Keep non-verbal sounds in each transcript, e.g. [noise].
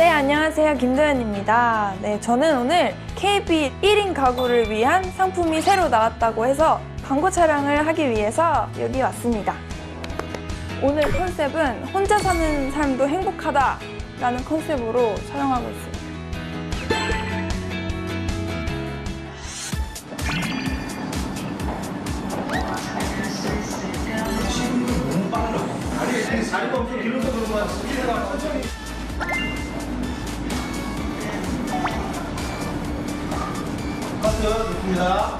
네, 안녕하세요. 김도연입니다. 네, 저는 오늘 KB 1인 가구를 위한 상품이 새로 나왔다고 해서 광고 촬영을 하기 위해서 여기 왔습니다. 오늘 컨셉은 혼자 사는 삶도 행복하다 라는 컨셉으로 촬영하고 있습니다. 카 트 좋습니다.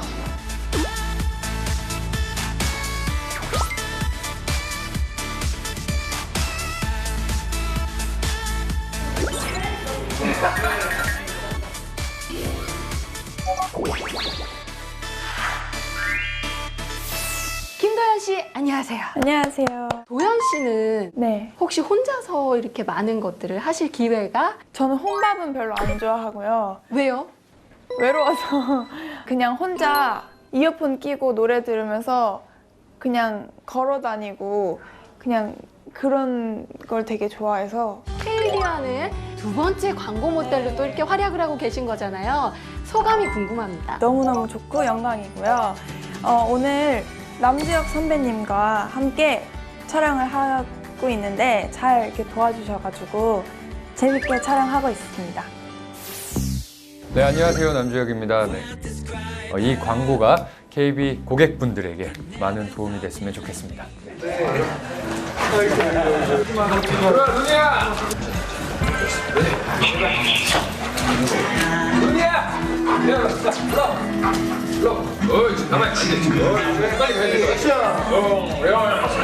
김도연 씨, 안녕하세요. 안녕하세요. 도연 씨는 네, 혹시 혼자서 이렇게 많은 것들을 하실 기회가 저는 혼밥은 별로 안 좋아하고요. 왜요? 외로워서 [laughs] 그냥 혼자 이어폰 끼고 노래 들으면서 그냥 걸어 다니고 그냥 그런 걸 되게 좋아해서 테일리아는 두 번째 광고 모델로 또 이렇게 활약을 하고 계신 거잖아요. 소감이 궁금합니다. 너무너무 좋고 영광이고요. 어, 오늘 남주혁 선배님과 함께 촬영을 하고 있는데 잘 이렇게 도와주셔가지고 재밌게 촬영하고 있습니다. 네, 안녕하세요. 남주혁입니다. 네. 어, 이 광고가 KB 고객분들에게 많은 도움이 됐으면 좋겠습니다. 네.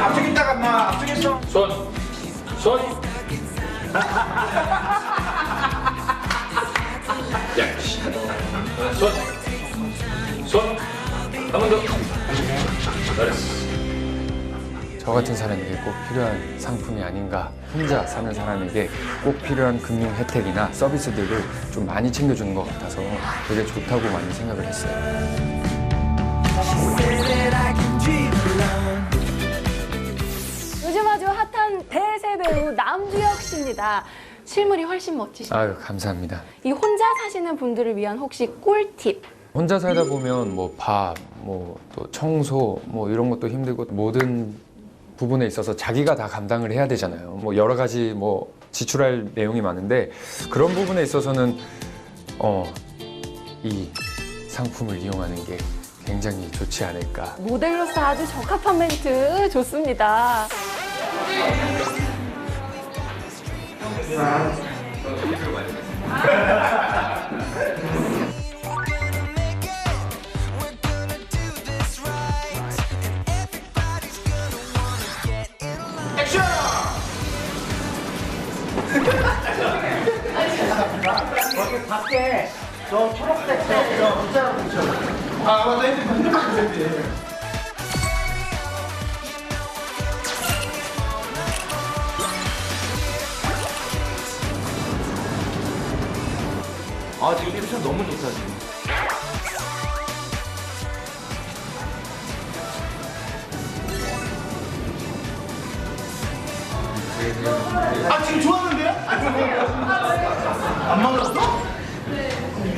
앞쪽 있다가 마 앞쪽 있어. 손! 손! 손! 손! 한 번 더. 잘했어. 저 같은 사람에게 꼭 필요한 상품이 아닌가. 혼자 사는 사람에게 꼭 필요한 금융 혜택이나 서비스들을 좀 많이 챙겨주는 것 같아서 되게 좋다고 많이 생각을 했어요. 요즘 아주 핫한 대세 배우 남주혁 씨입니다. 실물이 훨씬 멋지시죠? 아유, 감사합니다. 이 혼자 사시는 분들을 위한 혹시 꿀팁? 혼자 살다 보면 뭐 밥, 뭐 또 청소, 뭐 이런 것도 힘들고 모든 부분에 있어서 자기가 다 감당을 해야 되잖아요. 뭐 여러 가지 뭐 지출할 내용이 많은데 그런 부분에 있어서는 어, 이 상품을 이용하는 게 굉장히 좋지 않을까. 모델로서 아주 적합한 멘트 좋습니다. 밖에 저 초록색 저 문자로 붙여. 아 맞다 핸드폰 핸드폰 아 지금 텐션 너무 좋다 지금. 아 지금 좋았는데요? 안 맞았어?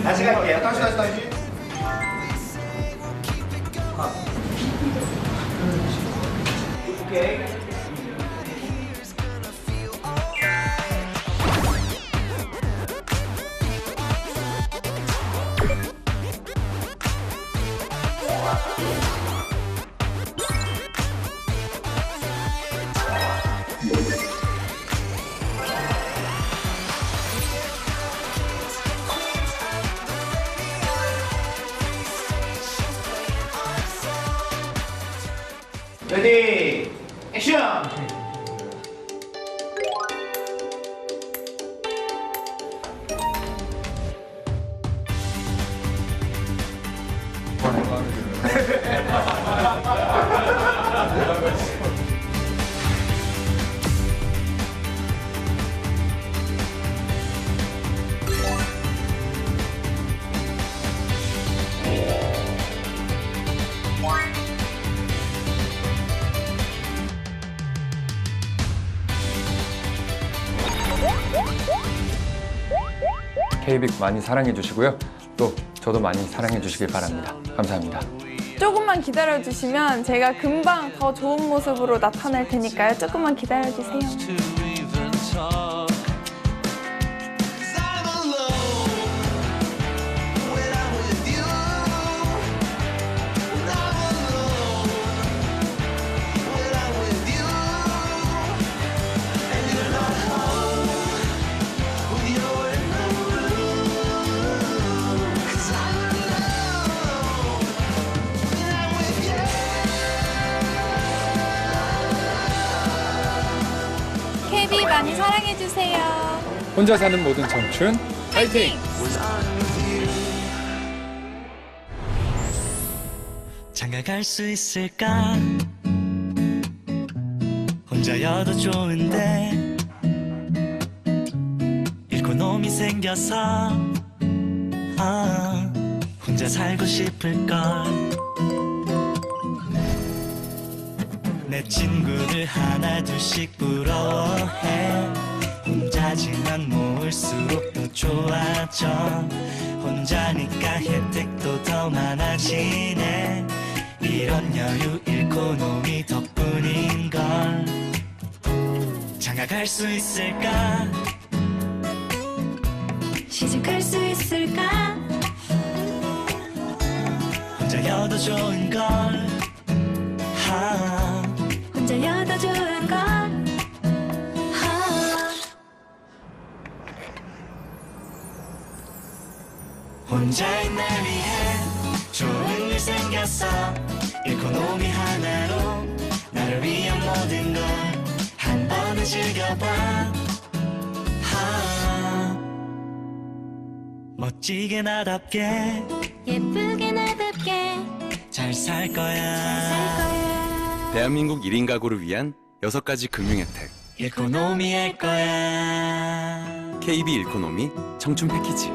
다시 갈게요. 다시 다시 다시. 오케이. 레디 액션! [laughs] KBIC 많이 사랑해 주시고요. 또 저도 많이 사랑해 주시길 바랍니다. 감사합니다. 조금만 기다려 주시면 제가 금방 더 좋은 모습으로 나타날 테니까요. 조금만 기다려 주세요. 많이 사랑해주세요. 혼자 사는 모든 청춘 파이팅! 장가갈 수 있을까 혼자여도 좋은데 잃고 놈이 생겨서 아, 혼자 살고 싶을걸 내 친구들 하나 둘씩 부러워 더 많아지네 이런 여유 잃고 놈이 덕분인걸 장가갈 수 있을까 시집갈 수 있을까? 혼자여도 좋은걸 하 혼자여도 좋은 걸. 아. 혼자인 날 위해 일 생겼어. 놈이 하나로 나를 위한 모든 걸 한 번은 즐겨봐. 하. 멋지게 나답게. 예쁘게 나답게. 잘 살 거야. 살 거야. 대한민국 1인 가구를 위한 6가지 금융 혜택. 잃고 놈이 할 거야. KB 일코노미 청춘 패키지